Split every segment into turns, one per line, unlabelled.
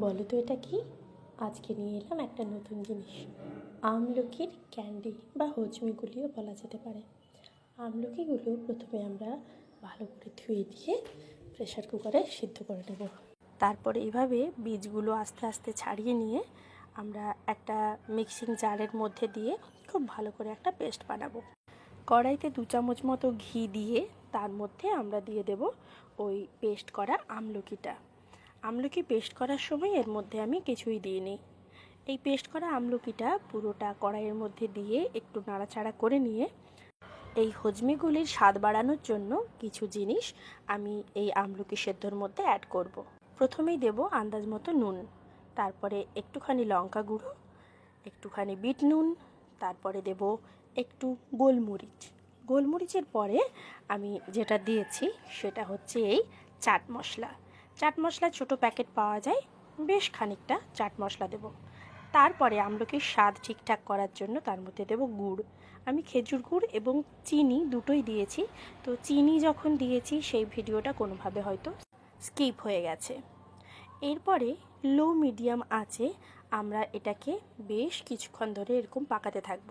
বলো তো এটা কি? আজকে নিয়ে এলাম একটা নতুন জিনিস। আমলকির ক্যান্ডি বা হজমিগুলিও বলা যেতে পারে। আমলকিগুলো প্রথমে আমরা ভালো করে ধুয়ে দিয়ে প্রেশার কুকারে সিদ্ধ করে নেব। তারপরে এইভাবে বীজগুলো আস্তে আস্তে ছাড়িয়ে নিয়ে আমরা একটা মিক্সিং জারের মধ্যে দিয়ে খুব ভালো করে একটা পেস্ট বানাবো। কড়াইতে দু চামচ মতো ঘি দিয়ে তার মধ্যে আমরা দিয়ে দেব ওই পেস্ট করা আমলকিটা। আমলকি পেস্ট করার সময় এর মধ্যে আমি কিছুই দিইনি। এই পেস্ট করা আমলকিটা পুরোটা কড়াইয়ের মধ্যে দিয়ে একটু নাড়াচাড়া করে নিয়ে এই হজমিগুলির স্বাদ বাড়ানোর জন্য কিছু জিনিস আমি এই আমলকি সেদ্ধর মধ্যে অ্যাড করব। প্রথমেই দেব আন্দাজ মতো নুন, তারপরে একটুখানি লঙ্কা গুঁড়ো, একটুখানি বিট নুন, তারপরে দেব একটু গোলমরিচ। গোলমরিচের পরে আমি যেটা দিয়েছি সেটা হচ্ছে এই চাট মশলা। চাট মশলা ছোটো প্যাকেট পাওয়া যায়, বেশ খানিকটা চাট মশলা দেব। তারপরে আমলকির স্বাদ ঠিকঠাক করার জন্য তার মধ্যে দেব গুড়। আমি খেজুর গুড় এবং চিনি দুটোই দিয়েছি। তো চিনি যখন দিয়েছি, সেই ভিডিওটা কোনোভাবে হয়তো স্কিপ হয়ে গেছে। এরপরে লো মিডিয়াম আঁচে আমরা এটাকে বেশ কিছুক্ষণ ধরে এরকম পাকাতে থাকব।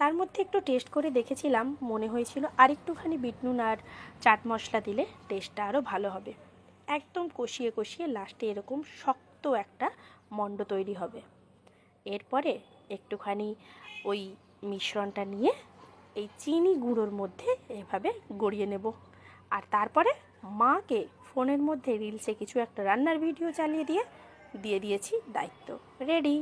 তার মধ্যে একটু টেস্ট করে দেখেছিলাম, মনে হয়েছিল আরেকটুখানি বিটনুন আর চাট মশলা দিলে টেস্টটা আরও ভালো হবে। একদম কষিয়ে কষিয়ে লাস্টে এরকম শক্ত একটা মণ্ড তৈরি হবে। এরপরে একটুখানি ওই মিশ্রণটা নিয়ে এই চিনি গুঁড়োর মধ্যে এভাবে গড়িয়ে নেব। আর তারপরে মাকে ফোনের মধ্যে রিলসে কিছু একটা রান্নার ভিডিও চালিয়ে দিয়ে দিয়ে দিয়েছি দায়িত্ব। রেডি